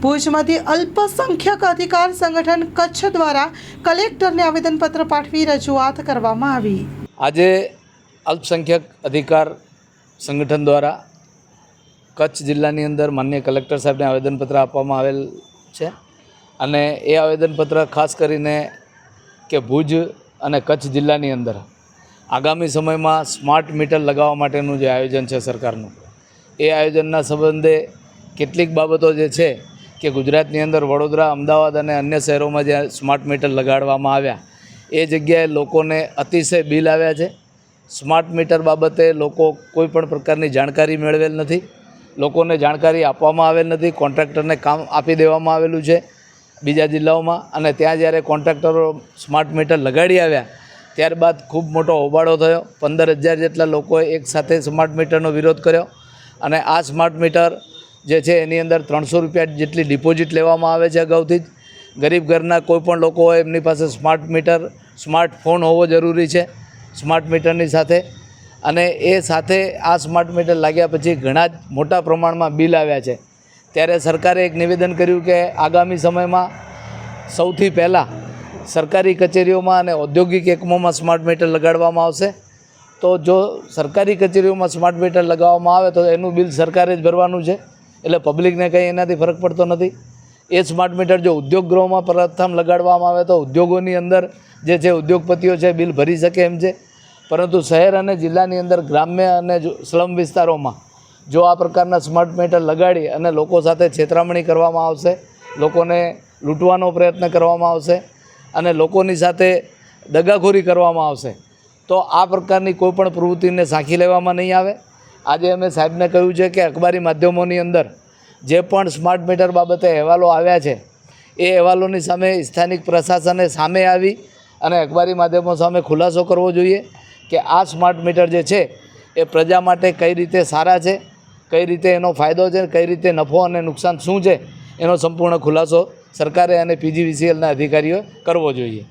ભુજમાંથી અલ્પસંખ્યક અધિકાર સંગઠન કચ્છ દ્વારા કલેક્ટરને આવેદનપત્ર પાઠવી રજૂઆત કરવામાં આવી. આજે અલ્પસંખ્યક અધિકાર સંગઠન દ્વારા કચ્છ જિલ્લાની અંદર માન્ય કલેક્ટર સાહેબને આવેદનપત્ર આપવામાં આવેલ છે અને એ આવેદનપત્ર ખાસ કરીને કે ભુજ અને કચ્છ જિલ્લાની અંદર આગામી સમયમાં સ્માર્ટ મીટર લગાવવા માટેનું જે આયોજન છે સરકારનું, એ આયોજનના સંબંધે કેટલીક બાબતો જે છે કે ગુજરાતની અંદર વડોદરા, અમદાવાદ અને અન્ય શહેરોમાં જે સ્માર્ટ મીટર લગાડવામાં આવ્યા, એ જગ્યાએ લોકોને અતિશય બિલ આવ્યા છે. સ્માર્ટ મીટર બાબતે લોકો કોઈ પણ પ્રકારની જાણકારી મેળવેલ નથી. લોકોને જાણકારી આપવામાં આવેલ નથી. કોન્ટ્રાક્ટરને કામ આપી દેવામાં આવેલું છે બીજા જિલ્લાઓમાં. અને ત્યાં જ્યારે કોન્ટ્રાક્ટરો સ્માર્ટ મીટર લગાડી આવ્યા, ત્યારબાદ ખૂબ મોટો હોબાળો થયો. પંદર હજાર જેટલા લોકોએ એકસાથે સ્માર્ટ મીટરનો વિરોધ કર્યો. અને આ સ્માર્ટ મીટર જે છે, એની અંદર ત્રણસો રૂપિયા જેટલી ડિપોઝિટ લેવામાં આવે છે અગાઉથી જ. ગરીબ ઘરના કોઈપણ લોકો હોય, એમની પાસે સ્માર્ટ મીટર સ્માર્ટફોન હોવો જરૂરી છે સ્માર્ટ મીટરની સાથે. અને એ સાથે આ સ્માર્ટ મીટર લાગ્યા પછી ઘણા જ મોટા પ્રમાણમાં બિલ આવ્યા છે. ત્યારે સરકારે એક નિવેદન કર્યું કે આગામી સમયમાં સૌથી પહેલાં સરકારી કચેરીઓમાં અને ઔદ્યોગિક એકમોમાં સ્માર્ટ મીટર લગાડવામાં આવશે. તો જો સરકારી કચેરીઓમાં સ્માર્ટ મીટર લગાવવામાં આવે તો એનું બિલ સરકારે જ ભરવાનું છે. એટલે પબ્લિકને કંઈ એનાથી ફરક પડતો નથી. એ સ્માર્ટ મીટર જો ઉદ્યોગ ગૃહોમાં પ્રથમ લગાડવામાં આવે તો ઉદ્યોગોની અંદર જે છે ઉદ્યોગપતિઓ છે બિલ ભરી શકે એમ છે. પરંતુ શહેર અને જિલ્લાની અંદર ગ્રામ્ય અને સ્લમ વિસ્તારોમાં જો આ પ્રકારના સ્માર્ટ મીટર લગાડી અને લોકો સાથે છેતરામણી કરવામાં આવશે, લોકોને લૂંટવાનો પ્રયત્ન કરવામાં આવશે અને લોકોની સાથે દગાખોરી કરવામાં આવશે, તો આ પ્રકારની કોઈપણ પ્રવૃત્તિને સાંખી લેવામાં નહીં આવે. આજે અમે સાહેબને કહ્યું છે કે અખબારી માધ્યમોની અંદર જે પણ સ્માર્ટ મીટર બાબતે અહેવાલો આવ્યા છે, એ અહેવાલોની સામે સ્થાનિક પ્રશાસને સામે આવી અને અખબારી માધ્યમો સામે ખુલાસો કરવો જોઈએ કે આ સ્માર્ટ મીટર જે છે, એ પ્રજા માટે કઈ રીતે સારા છે, કઈ રીતે એનો ફાયદો છે, કઈ રીતે નફો અને નુકસાન શું છે, એનો સંપૂર્ણ ખુલાસો સરકારે અને પીજીવીસીએલના અધિકારીઓએ કરવો જોઈએ.